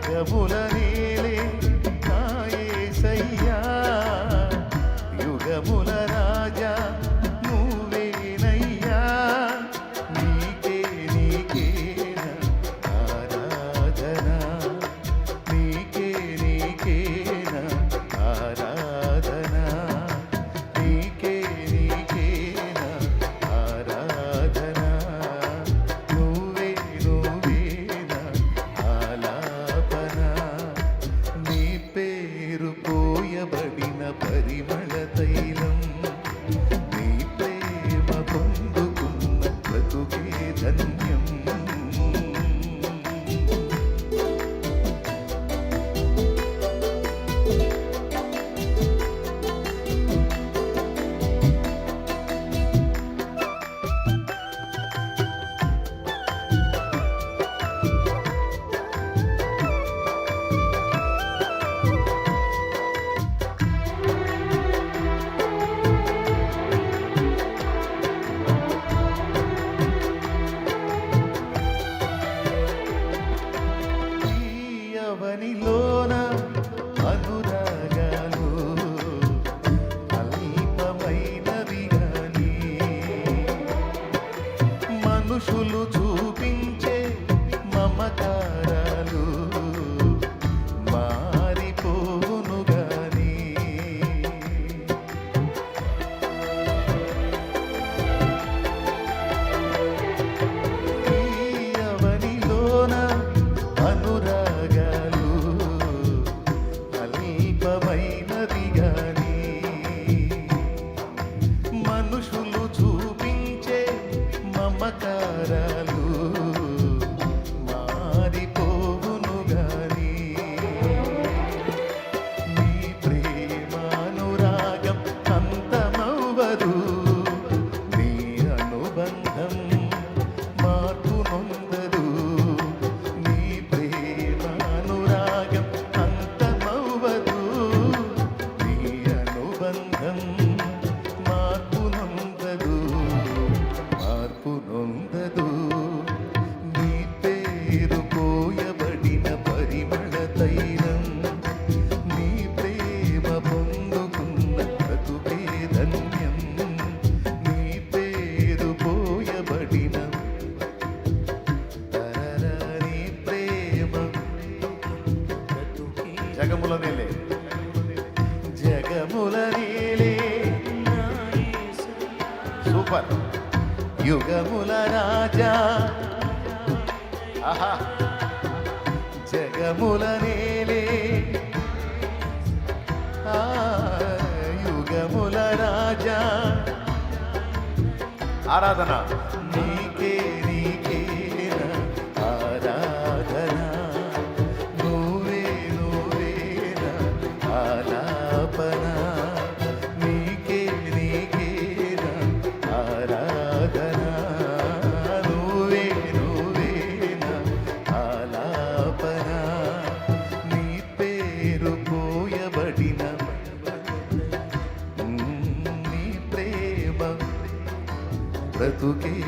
Gavulani మమకారాలు జగముల నేలే జగముల నేలే సూపర్. యుగముల రాజా. ఆహా. జగముల నేలే యుగముల రాజా. ఆరాధన. তোকে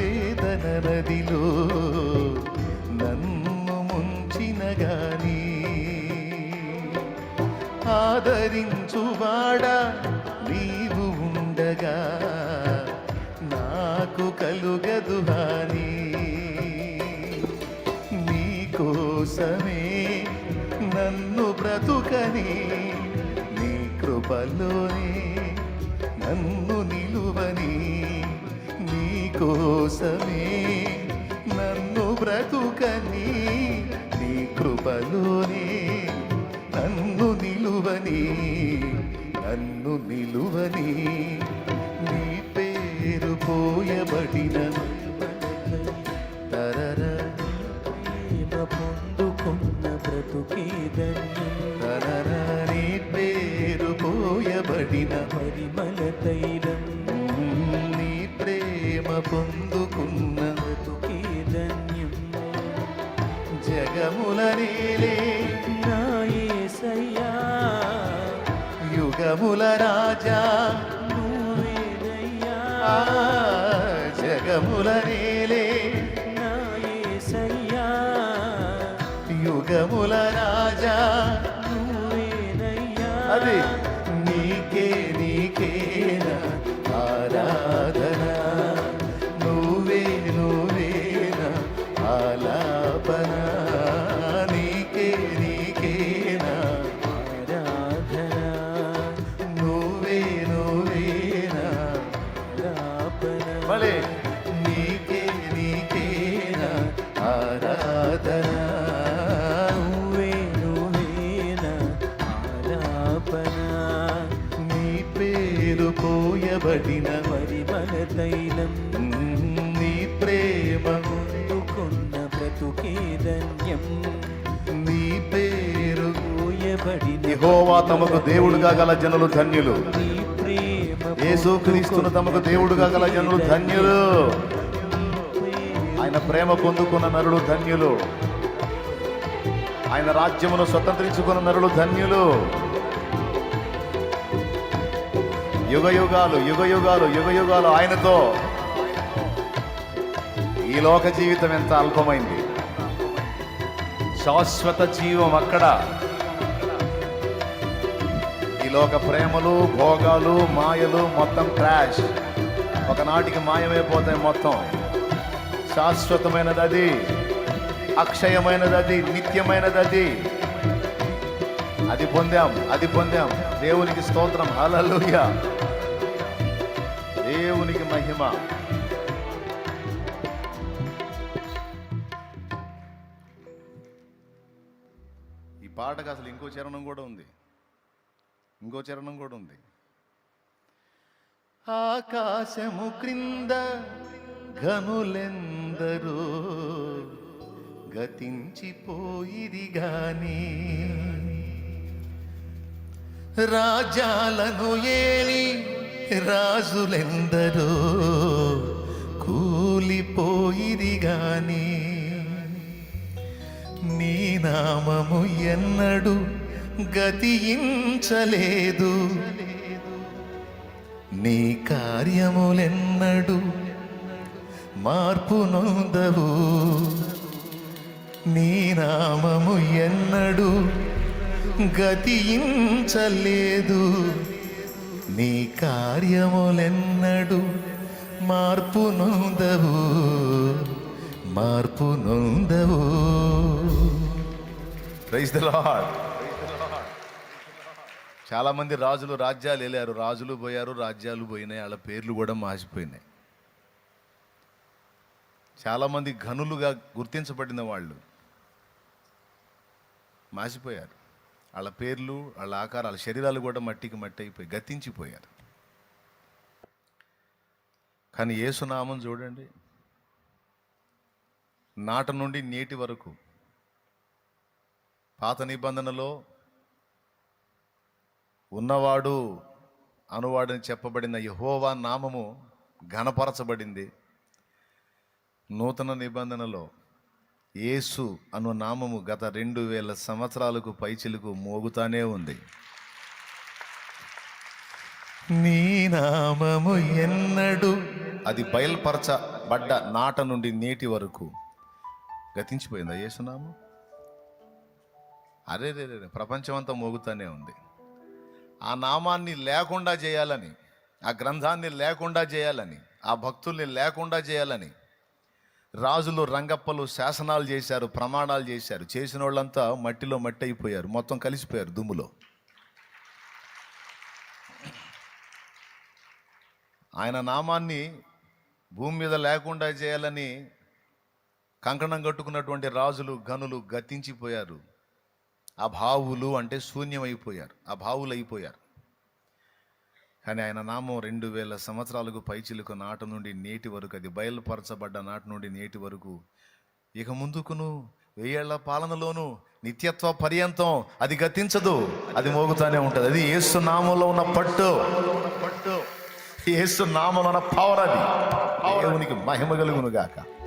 వేదన నదిలో నన్ను ముంచిన గాని ఆదరించువాడా నీవు ఉండగా నాకు కలుగదు హాని. నీకోసమే నన్ను బ్రతుకని నీ కృపలోనే నన్ను నిలువని. కోసమే నన్ను బ్రతుకని నీ కృపలోనే నన్ను నిలువని నన్ను నిలువని నీ పేరు పోయబడిన పొందుకున్న బ్రతుకే ధన్యం. జగముల నేలే నా యుగముల రాజా నువ్వేనయ్యా ఆ, జగముల నేలే నా యుగముల రాజా పోయబడిన పరిమళ తైలం నీ ప్రేమ అందుకున్న బ్రతుకే ధన్యం. నీ పేరు పోయబడిన యెహోవా తమకు దేవుడుగా గల జనులు ధన్యులు. యేసుక్రీస్తును తమకు దేవుడుగా గల జనులు ధన్యులు. ఆయన ప్రేమ పొందుకున్న నరులు ధన్యులు. ఆయన రాజ్యమును స్వతంత్రించుకున్న నరులు ధన్యులు. యుగ యుగాలు యుగ యుగాలు యుగ యుగాలు ఆయనతో. ఈ లోక జీవితం ఎంత అల్పమైంది? శాశ్వత జీవం అక్కడ. ఈ లోక ప్రేమలు భోగాలు మాయలు మొత్తం క్రాష్. ఒకనాటికి మాయమైపోతాయి మొత్తం. శాశ్వతమైనది అది. అక్షయమైనది అది. నిత్యమైనది అది. అది పొందాం అది పొందాం. దేవునికి స్తోత్రం. హల్లెలూయ. మహిమ. ఈ పాటకు అసలు ఇంకో చరణం కూడా ఉంది. ఇంకో చరణం కూడా ఉంది. ఆకాశము క్రింద ఘనులెందరో గతించిపోయిది గాని. రాజాలను ఏలి రాజులెందరో కూలిపోయిది గాని నీ నామము ఎన్నడు గతించలేదు నీ కార్యములెన్నడు మార్పు నొందవు నీ నామము ఎన్నడు గతించలేదు నీ కార్యములెన్నడు మార్పు నొందవు మార్పు నొందవు ప్రైజ్ ద లార్డ్ రాజులు రాజ్యాలు వెళ్ళారు రాజులు పోయారు రాజ్యాలు పోయినాయి వాళ్ళ పేర్లు కూడా మాసిపోయినాయి. చాలామంది ఘనులుగా గుర్తించబడిన వాళ్ళు మాసిపోయారు. వాళ్ళ పేర్లు వాళ్ళ ఆకారాల శరీరాలు కూడా మట్టికి మట్టి అయిపోయి గతించిపోయారు. కానీ ఏసునామం చూడండి. నాట నుండి నేటి వరకు పాత నిబంధనలో ఉన్నవాడు అనువాడని చెప్పబడిన యహోవా నామము ఘనపరచబడింది. నూతన నిబంధనలో యేసు అను నామము గత రెండు వేల సంవత్సరాలకు పైచిలకు మోగుతానే ఉంది. నీ నామము ఎన్నడు అది బయల్పరచబడ్డ నాట నుండి నేటి వరకు గతించిపోయిందా యేసునామం అరే రే రే, ప్రపంచమంతా మోగుతానే ఉంది. ఆ నామాన్ని లేకుండా చేయాలని ఆ గ్రంథాన్ని లేకుండా చేయాలని ఆ భక్తుల్ని లేకుండా చేయాలని రాజులు రంగప్పలు శాసనాలు చేశారు ప్రమాణాలు చేశారు. చేసిన వాళ్ళంతా మట్టిలో మట్టి అయిపోయారు మొత్తం కలిసిపోయారు దుమ్ములో. ఆయన నామాన్ని భూమి మీద లేకుండా చేయాలని కంకణం కట్టుకున్నటువంటి రాజులు గనులు గతించిపోయారు. ఆ భావులు అంటే శూన్యమైపోయారు. ఆ భావులు అయిపోయారు కానీ ఆయన నామం రెండు వేల సంవత్సరాలకు పైచిలుకు నాటి నుండి నేటి వరకు అది బయలుపరచబడ్డ నాటి నుండి నేటి వరకు. ఇక ముందుకును వెయ్యేళ్ళ పాలనలోను నిత్యత్వ పర్యంతం అది గతించదు అది మోగుతానే ఉంటుంది. అది యేసు నామంలో ఉన్న పట్టు. పట్టు యేసు నామంలో ఉన్న పవర్ అది. దేవునికి మహిమ కలుగును గాక